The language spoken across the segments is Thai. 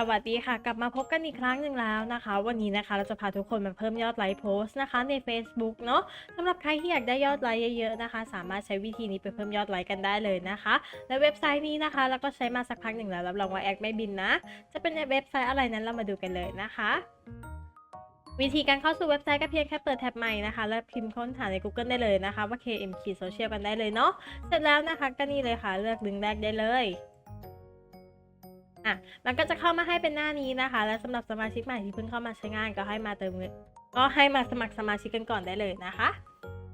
สวัสดีค่ะ กลับมาพบกันอีกครั้งหนึ่งแล้วนะคะ วันนี้นะคะเราจะพาทุกคนมาเพิ่มยอดไลค์โพสต์นะคะใน Facebook เนาะสำหรับใครที่อยากได้ยอดไลค์เยอะๆนะคะ สามารถใช้วิธีนี้ไปเพิ่มยอดไลค์กันได้เลยนะคะ และเว็บไซต์นี้นะคะเราก็ใช้มาสักพักหนึ่งแล้วรับรองว่าแอดไม่บินนะ จะเป็นเว็บไซต์อะไรนั้นเรามาดูกันเลยนะคะวิธีการเข้าสู่เว็บไซต์ก็เพียงแค่เปิดแท็บใหม่นะคะ แล้วพิมพ์ค้นหาใน Google ได้เลยนะคะ ว่า KMK Social กันได้เลยเนาะเสร็จแล้วนะคะก็นี่เลยค่ะ เลือกลิงก์แรกได้เลย อะมันก็จะเข้ามาให้เป็นหน้านี้นะคะ และสำหรับสมาชิกใหม่ที่เพิ่งเข้ามาใช้งานก็ให้มาเติมเงินก็ให้มาสมัครสมาชิกกันก่อนได้เลยนะคะ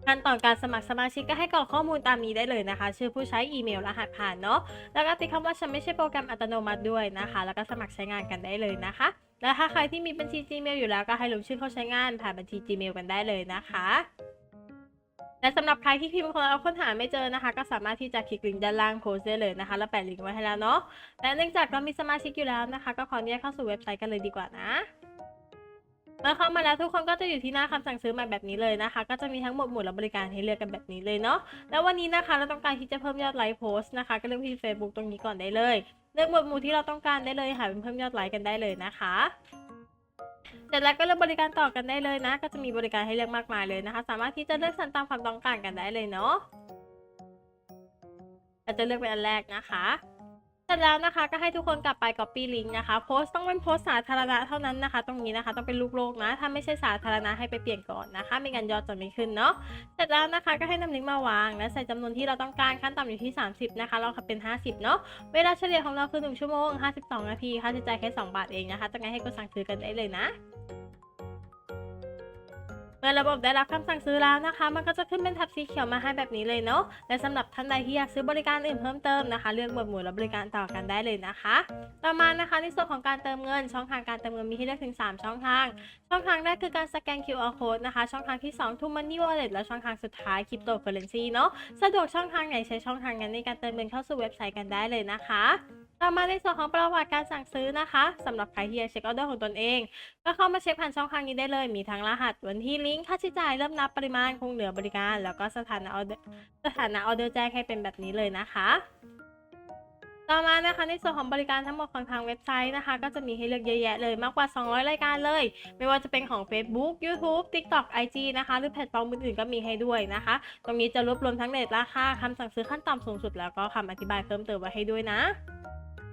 ขั้นตอนการสมัครสมาชิกก็ให้กรอกข้อมูลตามนี้ได้เลยนะคะ ชื่อผู้ใช้อีเมลรหัสผ่านเนาะแล้วก็ติดคำว่าฉันไม่ใช่โปรแกรมอัตโนมัติด้วยนะคะ แล้วก็สมัครใช้งานกันได้เลยนะคะ และถ้าใครที่มีบัญชี Gmail อยู่แล้วก็ให้ลงชื่อเข้าใช้งานผ่านบัญชี Gmail กันได้เลยนะคะ และสำหรับใครที่พิมพ์คนเอาค้นหาไม่เจอนะคะ ก็สามารถที่จะคลิกลิงก์ด้านล่างโพสได้เลยนะคะแล้วแปะลิงก์ไว้ให้แล้วเนาะและเนื่องจากเรามีสมาชิกอยู่แล้วนะคะ ก็ขออนุญาตเข้าสู่เว็บไซต์กันเลยดีกว่านะเมื่อเข้ามาแล้วทุกคนก็จะอยู่ที่หน้าคำสั่งซื้อใหม่แบบนี้เลยนะคะ ก็จะมีทั้งหมดหมู่และบริการให้เลือกกันแบบนี้เลยเนาะแล้ววันนี้นะคะเราต้องการที่จะเพิ่มยอดไลค์โพสต์นะคะ ก็เลือกที่ Facebook ตรงนี้ก่อนได้เลย เลือกหมวดหมู่ที่เราต้องการได้เลยค่ะเป็นเพิ่มยอดไลค์กันได้เลยนะคะ เสร็จแล้วก็เลือกบริการต่อกันได้เลยนะ ก็จะมีบริการให้เลือกมากมายเลยนะคะ สามารถที่จะเลือกสรรตามความต้องการกันได้เลยเนาะเราจะเลือกเป็นอันแรกนะคะ สร็จแล้วนะคะก็ให้ทุกคนกลับไป copy link นะคะ โพสต์ต้องเป็นโพสต์สาธารณะเท่านั้นนะคะ ตรงนี้นะคะต้องเป็นลูกโลกนะ ถ้าไม่ใช่สาธารณะให้ไปเปลี่ยนก่อนนะคะไม่งั้นยอดจะไม่ขึ้นเนาะ เสร็จแล้วนะคะก็ให้นำลิงก์มาวาง และใส่จำนวนที่เราต้องการขั้นต่ำอยู่ที่ 30 นะคะ เราขับเป็น 50 เนาะ เวลาเฉลี่ยของเราคือ 1 ชั่วโมง 52 นาที ค่าใช้จ่ายแค่ 2 บาทเองนะคะจะไงให้กดสั่งซื้อกันได้เลยนะ เมื่อระบบได้รับคำสั่งซื้อแล้วนะคะ มันก็จะขึ้นเป็นแท็บสีเขียวมาให้แบบนี้เลยเนาะ และสำหรับท่านใดที่อยากซื้อบริการอื่นเพิ่มเติมนะคะ เลือกหมวดหมู่และบริการต่อกันได้เลยนะคะ ต่อมานะคะในส่วนของการเติมเงิน ช่องทางการเติมเงินมีให้เลือกถึง 3 ช่องทาง ช่องทางแรกคือการสแกน QR code นะคะ ช่องทางที่ 2 True Money Wallet และช่องทางสุดท้าย Cryptocurrency เนาะ สะดวกช่องทางไหนใช้ช่องทางนั้นในการเติมเงินเข้าสู่เว็บไซต์กันได้เลยนะคะ ต่อมาในส่วนของประวัติการสั่งซื้อนะคะสำหรับใครที่อยากเช็คออเดอร์ของตนเอง ก็เข้ามาเช็คผ่านช่องทางนี้ได้เลย มีทั้งรหัส วันที่ลิงก์ค่าใช้จ่ายเริ่มนับปริมาณคงเหลือบริการ แล้วก็สถานะออเดอร์สถานะออเดอร์แจ้งให้เป็นแบบนี้เลยนะคะ ต่อมานะคะในส่วนของบริการทั้งหมดของทางเว็บไซต์นะคะ ก็จะมีให้เลือกเยอะแยะเลยมากกว่า 200 รายการเลย ไม่ว่าจะเป็นของ Facebook YouTube TikTok IG นะคะ หรือแพลตฟอร์มอื่นๆก็มีให้ด้วยนะคะ ตรงนี้จะรวบรวมทั้งเรทราคาคำสั่งซื้อขั้นต่ำสูงสุด แล้วก็คำอธิบายเพิ่มเติมไว้ให้ด้วยนะ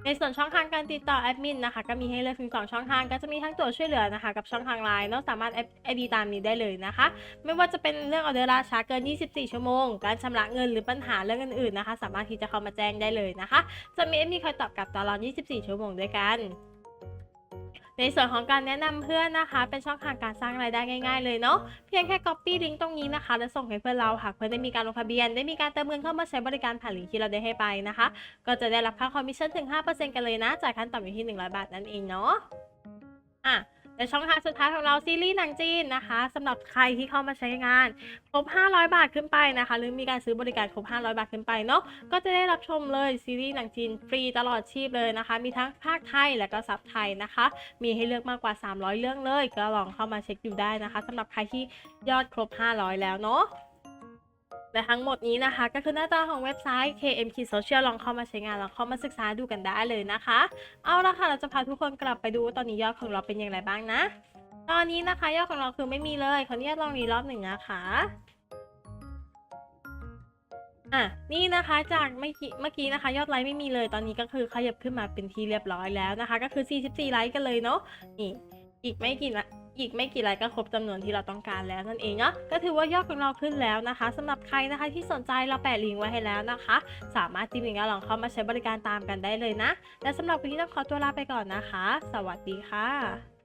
ในส่วนช่องทางการติดต่อแอดมินนะคะก็มีให้เลือกถึง 2 ช่องทางก็จะมีทั้งตัวช่วยเหลือนะคะกับช่องทางไลน์เนาะสามารถแอดไอดีตามนี้ได้เลยนะคะ ไม่ว่าจะเป็นเรื่องออเดอร์ราช้าเกิน 24 ชั่วโมง การชำระเงินหรือปัญหาเรื่องอื่นๆนะคะ สามารถที่จะเข้ามาแจ้งได้เลยนะคะ จะมีแอดมินคอยตอบกลับตลอด 24 ชั่วโมงด้วยกัน ในส่วนของการแนะนำเพื่อนนะคะ เป็นช่องทางการสร้างรายได้ง่ายๆเลยเนาะเพียงแค่ copy ลิงก์ตรงนี้นะคะ แล้วส่งให้เพื่อนเราหากเพื่อนได้มีการลงทะเบียน ได้มีการเติมเงินเข้ามาใช้บริการผ่านลิงก์ที่เราได้ให้ไปนะคะ ก็จะได้รับค่าคอมมิชชั่นถึง 5%กันเลยนะจากขั้นต่ำอยู่ที่ 100 บาทนั่นเองเนาะอะ และช่องทางสุดท้ายของเราซีรีส์หนังจีนนะคะสำหรับใครที่เข้ามาใช้งาน ครบ 500 บาทขึ้นไปนะคะ หรือมีการซื้อบริการครบ 500 บาทขึ้นไปเนาะก็จะได้รับชมเลยซีรีส์หนังจีนฟรีตลอดชีพเลยนะคะ มีทั้งภาคไทยและก็ซับไทยนะคะ มีให้เลือกมากกว่า 300 เรื่องเลย ก็ลองเข้ามาเช็คดูได้นะคะสำหรับใครที่ยอดครบ 500 แล้วเนาะ และทั้งหมดนี้นะคะ ก็คือหน้าตาของเว็บไซต์ KMK Social ลองเข้ามาใช้งานลองเข้ามาศึกษาดูกันได้เลยนะคะ เอาละค่ะ เราจะพาทุกคนกลับไปดูว่าตอนนี้ยอดของเราเป็นอย่างไรบ้างนะ ตอนนี้นะคะยอดของเราคือไม่มีเลยขออนุญาตลองรีรอบหนึ่งนะคะอะนี่นะคะจากเมื่อกี้เมื่อกี้นะคะ ยอดไลค์ไม่มีเลยตอนนี้ก็คือขยับขึ้นมาเป็นที่เรียบร้อยแล้วนะคะ ก็คือ 44 ไลค์กันเลยเนาะนี่ อีกไม่กี่นะอีกไม่กี่รายก็ครบจำนวนที่เราต้องการแล้วนั่นเองเนาะก็ถือว่ายอดของเราขึ้นแล้วนะคะสำหรับใครนะคะที่สนใจเราแปะลิงก์ไว้ให้แล้วนะคะ สามารถจิ้มลิงก์แล้วลองเข้ามาใช้บริการตามกันได้เลยนะ และสำหรับวันนี้ต้องขอตัวลาไปก่อนนะคะ สวัสดีค่ะ